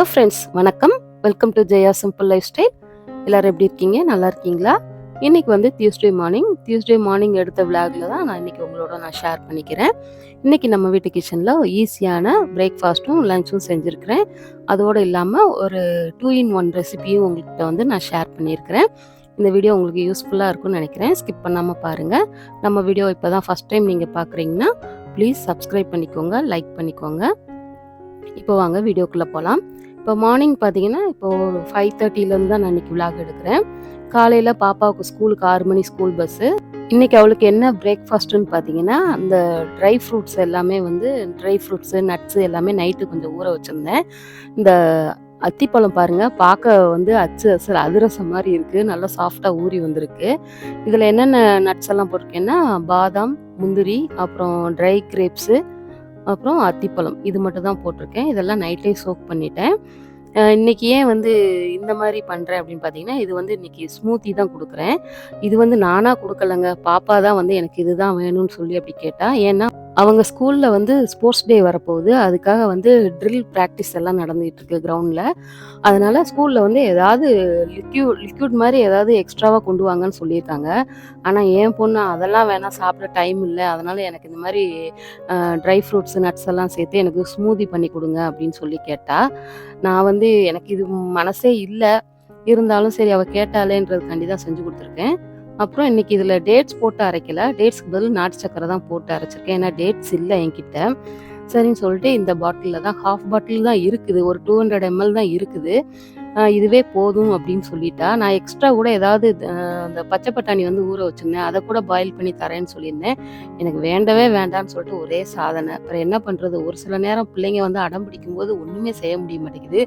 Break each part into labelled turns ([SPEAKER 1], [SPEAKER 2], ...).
[SPEAKER 1] hello friends வணக்கம் welcome to Jaya simple life style எல்லோரும் எப்படி இருக்கீங்க நல்லா இருக்கீங்களா இன்றைக்கி வந்து டியூஸ்டே மார்னிங் டியூஸ்டே மார்னிங் எடுத்த விளாகில் தான் நான் இன்றைக்கி உங்களோட நான் ஷேர் பண்ணிக்கிறேன் இன்றைக்கி நம்ம வீட்டு கிச்சனில் ஈஸியான பிரேக்ஃபாஸ்ட்டும் லஞ்சும் செஞ்சுருக்கிறேன் அதோடு இல்லாமல் ஒரு டூ இன் ஒன் ரெசிபியும் உங்கள்கிட்ட வந்து நான் ஷேர் பண்ணியிருக்கிறேன் இந்த வீடியோ உங்களுக்கு யூஸ்ஃபுல்லாக இருக்கும்னு நினைக்கிறேன் ஸ்கிப் பண்ணாமல் பாருங்கள் நம்ம வீடியோ இப்போ தான் ஃபஸ்ட் டைம் நீங்கள் பார்க்குறீங்கன்னா ப்ளீஸ் சப்ஸ்கிரைப் பண்ணிக்கோங்க லைக் பண்ணிக்கோங்க இப்போ வாங்க வீடியோக்குள்ளே போகலாம் இப்போ மார்னிங் பார்த்தீங்கன்னா இப்போது ஒரு ஃபைவ் தேர்ட்டிலேருந்து தான் நான் இன்றைக்கி விளாக் எடுக்கிறேன் காலையில் பாப்பாவுக்கு ஸ்கூலுக்கு ஆறு மணி ஸ்கூல் பஸ்ஸு இன்றைக்கி அவளுக்கு என்ன பிரேக்ஃபாஸ்ட்டுன்னு பார்த்தீங்கன்னா அந்த ட்ரை ஃப்ரூட்ஸ் எல்லாமே வந்து ட்ரை ஃப்ரூட்ஸு நட்ஸு எல்லாமே நைட்டு கொஞ்சம் ஊற வச்சுருந்தேன் இந்த அத்திப்பழம் பாருங்கள் பார்க்க வந்து அச்சு அசல் அதிரசம் மாதிரி இருக்குது நல்லா சாஃப்டாக ஊறி வந்திருக்கு இதில் என்னென்ன நட்ஸ் எல்லாம் போட்டிருக்கேன்னா பாதாம் முந்திரி அப்புறம் ட்ரை கிரேப்ஸு அப்புறம் அத்திப்பழம் இது மட்டும் தான் போட்டிருக்கேன் இதெல்லாம் நைட்லேயும் சோக் பண்ணிட்டேன் இன்றைக்கி ஏன் வந்து இந்த மாதிரி பண்ணுறேன் அப்படின்னு பார்த்தீங்கன்னா இது வந்து இன்றைக்கி ஸ்மூத்தி தான் கொடுக்குறேன் இது வந்து நானாக கொடுக்கலங்க பாப்பா தான் வந்து எனக்கு இதுதான் வேணும்னு சொல்லி அப்படி கேட்டால் ஏன்னா அவங்க ஸ்கூலில் வந்து ஸ்போர்ட்ஸ் டே வரப்போகுது அதுக்காக வந்து ட்ரில் ப்ராக்டிஸ் எல்லாம் நடந்துகிட்டு கிரவுண்டில் அதனால் ஸ்கூலில் வந்து எதாவது லிக்யூ லிக்யூட் மாதிரி ஏதாவது எக்ஸ்ட்ராவாக கொண்டு வாங்கன்னு சொல்லியிருக்காங்க ஆனால் என் பொண்ணு அதெல்லாம் வேணால் சாப்பிட டைம் இல்லை அதனால் எனக்கு இந்த மாதிரி ட்ரை ஃப்ரூட்ஸ் நட்ஸ் எல்லாம் சேர்த்து எனக்கு ஸ்மூதி பண்ணி கொடுங்க அப்படின்னு சொல்லி கேட்டால் நான் வந்து எனக்கு இது மனசே இல்லை இருந்தாலும் சரி அவள் கேட்டாலேன்றதுக்காண்டி தான் செஞ்சு கொடுத்துருக்கேன் அப்புறம் இன்றைக்கி இதில் டேட்ஸ் போட்டு அரைக்கல டேட்ஸ்க்கு பதில் நாட்டு சக்கரை தான் போட்டு அரைச்சிருக்கேன் ஏன்னா டேட்ஸ் இல்லை என்கிட்ட சரின்னு சொல்லிட்டு இந்த பாட்டிலில் தான் ஹாஃப் பாட்டில் தான் இருக்குது ஒரு டூ ஹண்ட்ரட் எம்எல் தான் இருக்குது இதுவே போதும் அப்படின்னு சொல்லிட்டா நான் எக்ஸ்ட்ரா கூட ஏதாவது அந்த பச்சை பட்டாணி வந்து ஊற வச்சுருந்தேன் அதை கூட பாயில் பண்ணி தரேன்னு சொல்லியிருந்தேன் எனக்கு வேண்டவே வேண்டாம்னு சொல்லிட்டு ஒரே சாதனை அப்புறம் என்ன பண்ணுறது ஒரு சில நேரம் பிள்ளைங்க வந்து அடம் பிடிக்கும் போது ஒன்றுமே செய்ய முடிய மாட்டேங்குது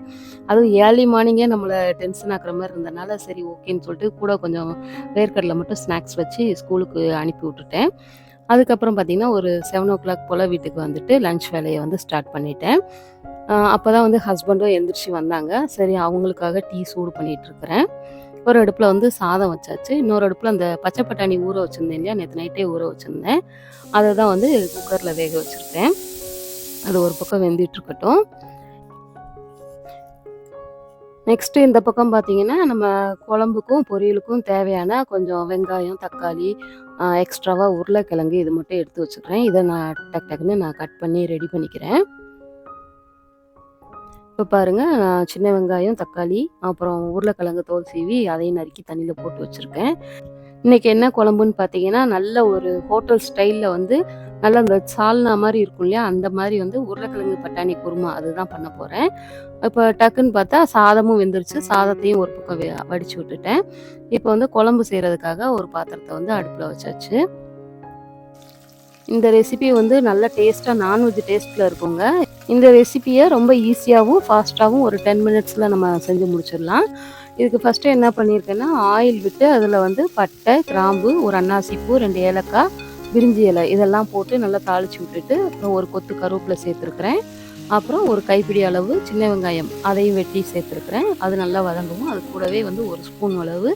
[SPEAKER 1] அதுவும் ஏர்லி மார்னிங்கே நம்மளை டென்ஷன் ஆக்குற மாதிரி இருந்தனால சரி ஓகேன்னு சொல்லிட்டு கூட கொஞ்சம் வேர்க்கடலை மட்டும் ஸ்நாக்ஸ் வச்சு ஸ்கூலுக்கு அனுப்பி விட்டுட்டேன் அதுக்கப்புறம் பார்த்திங்கன்னா ஒரு செவன் ஓ கிளாக் போல் வீட்டுக்கு வந்துட்டு லன்ச் வேலையை வந்து ஸ்டார்ட் பண்ணிட்டேன் அப்போ தான் வந்து ஹஸ்பண்டும் எழுந்திரிச்சு வந்தாங்க சரி அவங்களுக்காக டீ சூடு பண்ணிகிட்ருக்குறேன் ஒரு அடுப்பில் வந்து சாதம் வச்சாச்சு இன்னொரு அடுப்பில் அந்த பச்சை பட்டாணி ஊற வச்சுருந்தேன் இல்லையா நேற்று நைட்டே ஊற வச்சுருந்தேன் அதை தான் வந்து குக்கரில் வேக வச்சுருக்கேன் அது ஒரு பக்கம் வெந்திட்டுருக்கட்டும் நெக்ஸ்ட்டு இந்த பக்கம் பார்த்தீங்கன்னா நம்ம குழம்புக்கும் பொரியலுக்கும் தேவையான கொஞ்சம் வெங்காயம் தக்காளி எக்ஸ்ட்ராவாக உருளைக்கிழங்கு இது மட்டும் எடுத்து வச்சுக்கிறேன் இதை நான் டக் டக்குன்னு நான் கட் பண்ணி ரெடி பண்ணிக்கிறேன் இப்போ பாருங்கள் நான் சின்ன வெங்காயம் தக்காளி அப்புறம் உருளைக்கிழங்கு தோல் சீவி அதையும் நறுக்கி தண்ணியில் போட்டு வச்சுருக்கேன் இன்றைக்கி என்ன குழம்புன்னு பார்த்தீங்கன்னா நல்ல ஒரு ஹோட்டல் ஸ்டைலில் வந்து நல்ல அந்த சால்னா மாதிரி இருக்கும் இல்லையா அந்த மாதிரி வந்து உருளைக்கிழங்கு பட்டாணி குருமா அதுதான் பண்ண போகிறேன் இப்போ டக்குன்னு பார்த்தா சாதமும் வெந்துருச்சு சாதத்தையும் ஒரு பக்கம் வடித்து விட்டுட்டேன் இப்போ வந்து குழம்பு செய்கிறதுக்காக ஒரு பாத்திரத்தை வந்து அடுப்பில் வச்சாச்சு இந்த ரெசிபி வந்து நல்ல டேஸ்ட்டாக நான்வெஜ் டேஸ்ட்டில் இருக்குங்க இந்த ரெசிப்பியை ரொம்ப ஈஸியாகவும் ஃபாஸ்ட்டாகவும் ஒரு டென் மினிட்ஸில் நம்ம செஞ்சு முடிச்சிடலாம் இதுக்கு ஃபஸ்ட்டு என்ன பண்ணியிருக்கேன்னா ஆயில் விட்டு அதில் வந்து பட்டை கிராம்பு ஒரு அன்னாசிப்பூ ரெண்டு ஏலக்காய் பிரிஞ்சி இலை இதெல்லாம் போட்டு நல்லா தாளித்து விட்டுட்டு அப்புறம் ஒரு கொத்து கருவேப்பில் சேர்த்துருக்குறேன் அப்புறம் ஒரு கைப்பிடி அளவு சின்ன வெங்காயம் அதையும் வெட்டி சேர்த்துருக்குறேன் அது நல்லா வதங்கவும் அது கூடவே வந்து ஒரு ஸ்பூன் அளவு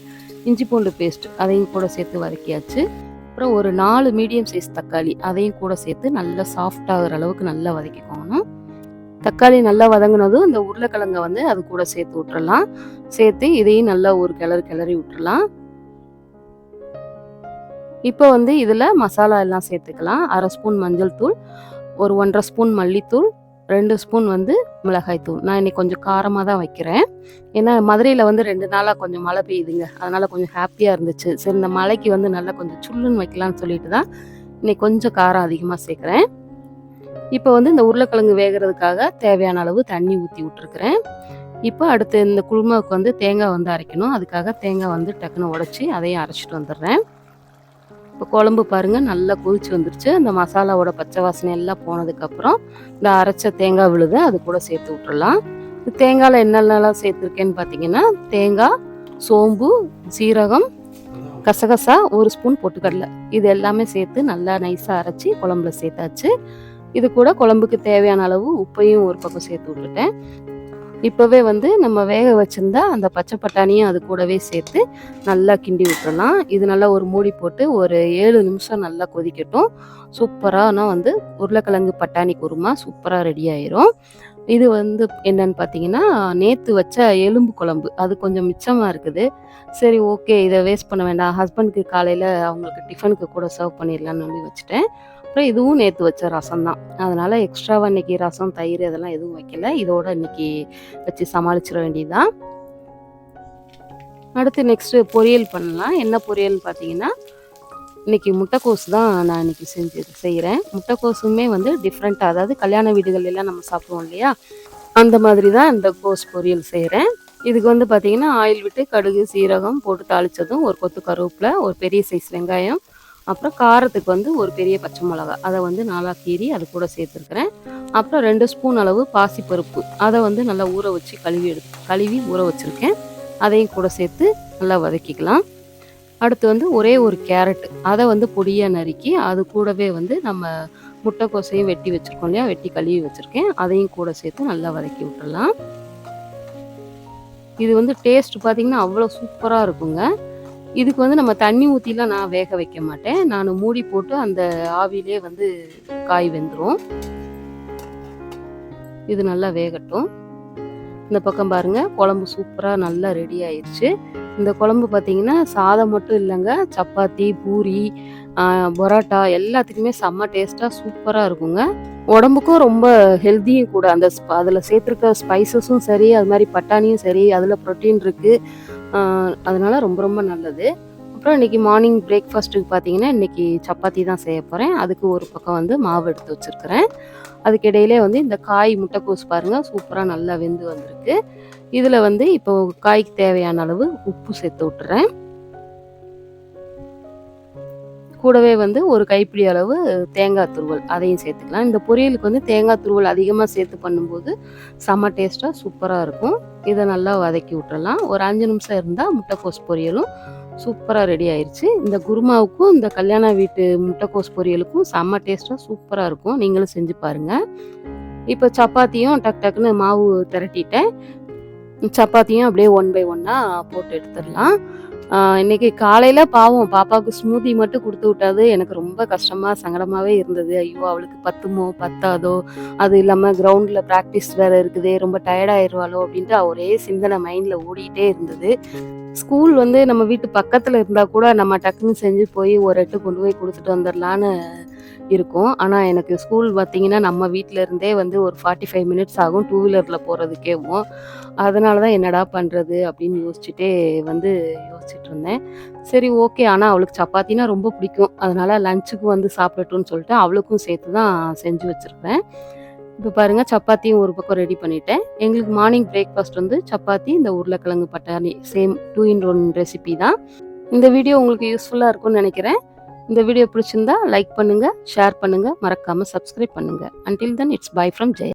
[SPEAKER 1] இஞ்சி பூண்டு பேஸ்ட் அதையும் கூட சேர்த்து வதக்கியாச்சு அப்புறம் ஒரு நாலு மீடியம் சைஸ் தக்காளி அதையும் கூட சேர்த்து நல்லா சாஃப்டாகிற அளவுக்கு நல்லா வதக்கிக்கணும் தக்காளி நல்லா வதங்கினதும் இந்த உருளைக்கிழங்கை வந்து அது கூட சேர்த்து விட்டுறலாம் சேர்த்து இதையும் நல்லா ஒரு கிளறி கிளறி விட்டுறலாம் இப்போ வந்து இதில் மசாலா எல்லாம் சேர்த்துக்கலாம் அரை ஸ்பூன் மஞ்சள் தூள் ஒரு ஒன்றரை ஸ்பூன் மல்லித்தூள் ரெண்டு ஸ்பூன் வந்து மிளகாய் தூள் நான் இன்னைக்கு கொஞ்சம் காரமாக தான் வைக்கிறேன் ஏன்னா மதுரையில் வந்து ரெண்டு நாளாக கொஞ்சம் மழை பெய்யுதுங்க அதனால் கொஞ்சம் ஹாப்பியாக இருந்துச்சு சரி இந்த மழைக்கு வந்து நல்லா கொஞ்சம் சுல்லுன்னு வைக்கலாம்னு சொல்லிட்டு தான் இன்னைக்கு கொஞ்சம் காரம் அதிகமாக சேர்க்குறேன் இப்போ வந்து இந்த உருளைக்கிழங்கு வேகிறதுக்காக தேவையான அளவு தண்ணி ஊற்றி விட்டுருக்குறேன் இப்போ அடுத்து இந்த குழுமாவுக்கு வந்து தேங்காய் வந்து அரைக்கணும் அதுக்காக தேங்காய் வந்து டக்குன்னு உடச்சி அதையும் அரைச்சிட்டு வந்துடுறேன் இப்போ குழம்பு பாருங்கள் நல்லா கொதிச்சு வந்துருச்சு அந்த மசாலாவோட பச்சை வாசனை எல்லாம் போனதுக்கப்புறம் இந்த அரைச்ச தேங்காய் விழுத அது கூட சேர்த்து விட்டுடலாம் தேங்காயில் என்னென்னலாம் சேர்த்துருக்கேன்னு பார்த்தீங்கன்னா தேங்காய் சோம்பு சீரகம் கசகசா ஒரு ஸ்பூன் பொட்டுக்கடலை இது எல்லாமே சேர்த்து நல்லா நைஸாக அரைச்சி குழம்புல சேர்த்தாச்சு இது கூட குழம்புக்கு தேவையான அளவு உப்பையும் ஒரு பக்கம் சேர்த்து விட்டுட்டேன் இப்போவே வந்து நம்ம வேக வச்சிருந்தா அந்த பச்சை பட்டாணியும் அது கூடவே சேர்த்து நல்லா கிண்டி விட்டுடலாம் இது நல்லா ஒரு மூடி போட்டு ஒரு ஏழு நிமிஷம் நல்லா கொதிக்கட்டும் சூப்பரான வந்து உருளைக்கிழங்கு பட்டாணி குருமா சூப்பராக ரெடி ஆயிரும் இது வந்து என்னன்னு பார்த்தீங்கன்னா நேற்று வச்ச எலும்பு குழம்பு அது கொஞ்சம் மிச்சமாக இருக்குது சரி ஓகே இதை வேஸ்ட் பண்ண வேண்டாம் ஹஸ்பண்ட்க்கு காலையில் அவங்களுக்கு டிஃபனுக்கு கூட சர்வ் பண்ணிடலான்னு சொல்லி வச்சுட்டேன் அப்புறம் இதுவும் நேற்று வச்ச ரசம் தான் அதனால் எக்ஸ்ட்ராவாக இன்றைக்கி ரசம் தயிர் இதெல்லாம் எதுவும் வைக்கல இதோட இன்றைக்கி வச்சு சமாளிச்சிட வேண்டியதுதான் அடுத்து நெக்ஸ்ட்டு பொரியல் பண்ணலாம் என்ன பொரியல்னு பார்த்தீங்கன்னா இன்றைக்கி முட்டைக்கோஸ் தான் நான் இன்னைக்கு செஞ்சு செய்கிறேன் முட்டைக்கோஸுமே வந்து டிஃப்ரெண்ட்டாக அதாவது கல்யாண வீடுகள்லாம் நம்ம சாப்பிடுவோம் இல்லையா அந்த மாதிரி தான் இந்த கோஸ் பொரியல் செய்கிறேன் இதுக்கு வந்து பார்த்திங்கன்னா ஆயில் விட்டு கடுகு சீரகம் போட்டு தாளித்ததும் ஒரு கொத்து கருவேப்பில் ஒரு பெரிய சைஸ் வெங்காயம் அப்புறம் காரத்துக்கு வந்து ஒரு பெரிய பச்சை மிளகா அதை வந்து நாலாக கீறி அது கூட சேர்த்துருக்குறேன் அப்புறம் ரெண்டு ஸ்பூன் அளவு பாசிப்பருப்பு அதை வந்து நல்லா ஊற வச்சு கழுவி எடு கழுவி ஊற வச்சுருக்கேன் அதையும் கூட சேர்த்து நல்லா வதக்கிக்கலாம் அடுத்து வந்து ஒரே ஒரு கேரட் அதை வந்து பொடியாக நறுக்கி அது கூடவே வந்து நம்ம முட்டைக்கோசையும் வெட்டி வச்சுருக்கோம் இல்லையா வெட்டி கழுவி வச்சுருக்கேன் அதையும் கூட சேர்த்து நல்லா வதக்கி விட்டுடலாம் இது வந்து டேஸ்ட் பார்த்திங்கன்னா அவ்வளோ சூப்பராக இருக்குங்க இதுக்கு வந்து நம்ம தண்ணி ஊற்றிலாம் நான் வேக வைக்க மாட்டேன் நான் மூடி போட்டு அந்த ஆவிலே வந்து காய் வெந்துடும் இது நல்லா வேகட்டும் இந்த பக்கம் பாருங்கள் குழம்பு சூப்பராக நல்லா ரெடி ஆயிடுச்சு இந்த குழம்பு பார்த்தீங்கன்னா சாதம் மட்டும் இல்லைங்க சப்பாத்தி பூரி பரோட்டா எல்லாத்துக்குமே செம்ம டேஸ்ட்டாக சூப்பராக இருக்குங்க உடம்புக்கும் ரொம்ப ஹெல்த்தியும் கூட அந்த அதில் சேர்த்துருக்க ஸ்பைசஸும் சரி அது மாதிரி பட்டாணியும் சரி அதில் ப்ரோட்டீன் இருக்குது அதனால் ரொம்ப ரொம்ப நல்லது அப்புறம் இன்றைக்கி மார்னிங் பிரேக்ஃபாஸ்ட்டுக்கு பார்த்தீங்கன்னா இன்றைக்கி சப்பாத்தி தான் செய்ய போகிறேன் அதுக்கு ஒரு பக்கம் வந்து மாவு எடுத்து வச்சுருக்கிறேன் அதுக்கிடையிலே வந்து இந்த காய் முட்டைக்கோஸ் பாருங்கள் சூப்பராக நல்லா வெந்து வந்திருக்கு இதில் வந்து இப்போ காய்க்கு தேவையான அளவு உப்பு சேர்த்து விட்டுறேன் கூடவே வந்து ஒரு கைப்பிடி அளவு தேங்காய் துருவல் அதையும் சேர்த்துக்கலாம் இந்த பொரியலுக்கு வந்து தேங்காய் துருவல் அதிகமாக சேர்த்து பண்ணும்போது செம்ம டேஸ்ட்டாக சூப்பராக இருக்கும் இதை நல்லா வதக்கி விட்டுறலாம் ஒரு அஞ்சு நிமிஷம் இருந்தால் முட்டைக்கோஸ் பொரியலும் சூப்பராக ரெடி ஆயிடுச்சு இந்த குருமாவுக்கும் இந்த கல்யாண வீட்டு முட்டைக்கோஸ் பொரியலுக்கும் செம்ம டேஸ்ட்டாக சூப்பராக இருக்கும் நீங்களும் செஞ்சு பாருங்கள் இப்போ சப்பாத்தியும் டக் டக்குன்னு மாவு திரட்டிட்டேன் சப்பாத்தியும் அப்படியே ஒன் பை ஒன்னாக போட்டு எடுத்துடலாம் இன்னைக்கு காலையில் பாவம் பாப்பாவுக்கு ஸ்மூதி மட்டும் கொடுத்து விட்டாது எனக்கு ரொம்ப கஷ்டமாக சங்கடமாகவே இருந்தது ஐயோ அவளுக்கு பத்துமோ பத்தாதோ அது இல்லாமல் கிரவுண்ட்ல ப்ராக்டிஸ் வேறு இருக்குது ரொம்ப டயர்டாயிருவாளோ அப்படின்ட்டு ஒரே சிந்தனை மைண்டில் ஓடிட்டே இருந்தது ஸ்கூல் வந்து நம்ம வீட்டு பக்கத்தில் இருந்தால் கூட நம்ம டக்குன்னு செஞ்சு போய் ஒரு எட்டு கொண்டு போய் கொடுத்துட்டு வந்துடலான்னு இருக்கும் ஆனால் எனக்கு ஸ்கூல் பார்த்திங்கன்னா நம்ம வீட்டிலருந்தே வந்து ஒரு ஃபார்ட்டி ஃபைவ் மினிட்ஸ் ஆகும் டூ வீலரில் போகிறதுக்கேவும் அதனால தான் என்னடா பண்ணுறது அப்படின்னு யோசிச்சுட்டே வந்து யோசிச்சுட்டு இருந்தேன் சரி ஓகே ஆனால் அவளுக்கு சப்பாத்தினா ரொம்ப பிடிக்கும் அதனால் லஞ்சுக்கு வந்து சாப்பிடட்டும்னு சொல்லிட்டு அவளுக்கும் சேர்த்து தான் செஞ்சு வச்சுருப்பேன் இப்போ பாருங்கள் சப்பாத்தியும் ஒரு பக்கம் ரெடி பண்ணிட்டேன் எங்களுக்கு மார்னிங் பிரேக்ஃபாஸ்ட் வந்து சப்பாத்தி இந்த உருளைக்கிழங்கு பட்டாணி same two in one recipe தான் இந்த வீடியோ உங்களுக்கு யூஸ்ஃபுல்லாக இருக்கும்னு நினைக்கிறேன் இந்த வீடியோ பிடிச்சிருந்தா லைக் பண்ணுங்கள் ஷேர் பண்ணுங்கள் மறக்காமல் சப்ஸ்கிரைப் பண்ணுங்கள் until then it's bye from ஜெய